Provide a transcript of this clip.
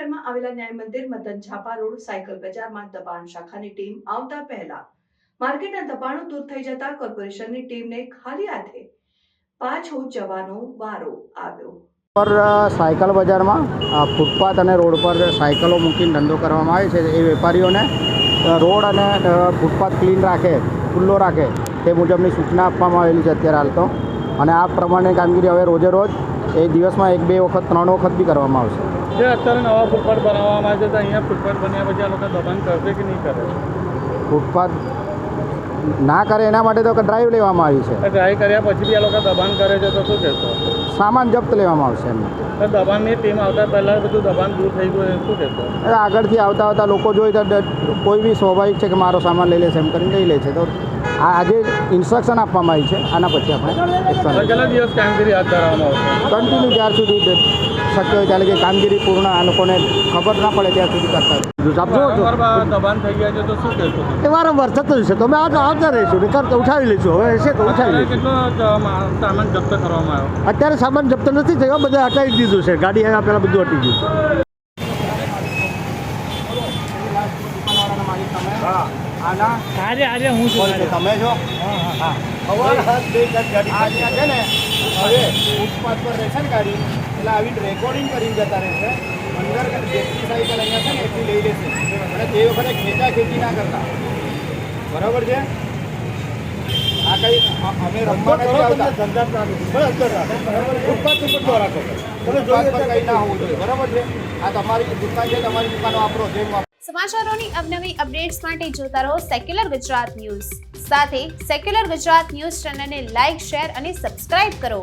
આવેલા ન્યાય મંદિર, મદન છાપા રોડ, સાયકલ બજારમાં દબાણ શાખાની ટીમ આવતા પહેલા માર્કેટના દબાણો દૂર થઈ જતા કોર્પોરેશનની ટીમને ખાલી હાથે પાછો જવાનો વારો આવ્યો. પર સાયકલ બજારમાં ફૂટપાથ અને રોડ પર સાયકલો મૂકીને ધંધો કરવામાં આવે છે. એ વેપારીઓને રોડ અને ફૂટપાથ ક્લીન રાખે, ખુલ્લો રાખે, તે મુજબની સૂચના આપવામાં આવેલી છે અત્યારે હાલ તો. અને આ પ્રમાણે કામગીરી હવે રોજે રોજ, એ દિવસમાં એક, બે વખત, ત્રણ વખત બી કરવામાં આવશે. જે અત્યારે નવા ફૂટપાથ બનાવવામાં આવે છે તો અહીંયા ફૂટપાથ બન્યા પછી આ લોકો દબાણ કરશે કે નહીં કરે? ફૂટપાથ ના કરે એના માટે તો ડ્રાઈવ લેવામાં આવી છે. ડ્રાઈવ કર્યા પછી બી આ લોકો દબાણ કરે છે તો શું કહેશો? સામાન જપ્ત લેવામાં આવશે એમને. દબાણની ટીમ આવતા પહેલાં બધું દબાણ દૂર થઈ ગયું શું કહેશો? આગળથી આવતા આવતા લોકો જોઈ તો કોઈ બી સ્વાભાવિક છે કે મારો સામાન લઈ લેશે એમ કરીને લઈ લે છે. તો આ આજે ઇન્સ્ટ્રક્શન આપવામાં આવી છે. આના પછી આપણે કન્ટિન્યુ જ્યાર સુધી શક્ય હોય ત્યાં લગી કામગીરી પૂર્ણ આ લોકોને ખબર ના પડે ત્યાં સુધી કરતા છે. તો? એ વારંવાર થતું જ છે. તો અમે આજ આવતા રહીશું. ને કરતા ઉઠાવી લઈશું. હવે છે તો ઉઠાવી લઈશું. કેટલો જ, મા- સામાન જપ્ત કરવામાં આવ્યો? અત્યારે સામાન જપ્ત નથી થયો. બધા હટાવી દીધું છે. ગાડી એના પહેલાં બધું હટી ગયું છે. આના આજે આજે હું તમે છો? હા અવાર હાથ બે ગાડી આ છે ને? હવે ફૂટપાથ પર રહેશે ને ગાડી? એટલે આવી રેકોર્ડિંગ કરીને જતા રહેશે અંદર જેટલી સાયકલ અહીંયા છે ને એટલી લઈ લેશે. અને તે વખતે ખેંચા ખેંચી ના કરતા. બરાબર છે? આ કઈ અમે રમવા નથી આવતા. ફૂટપાથ ઉપર રાખો ફૂટપાથ કઈ ના હોવું જોઈએ. બરાબર છે? આ તમારી દુકાન છે તમારી દુકાનો વાપરો જેમ સમાચારોની અવનવી અપડેટ્સ માટે જોતા રહો સેક્યુલર ગુજરાત ન્યૂઝ સાથે સેક્યુલર ગુજરાત ન્યૂઝ ચેનલને લાઇક શેર અને સબસ્ક્રાઇબ કરો.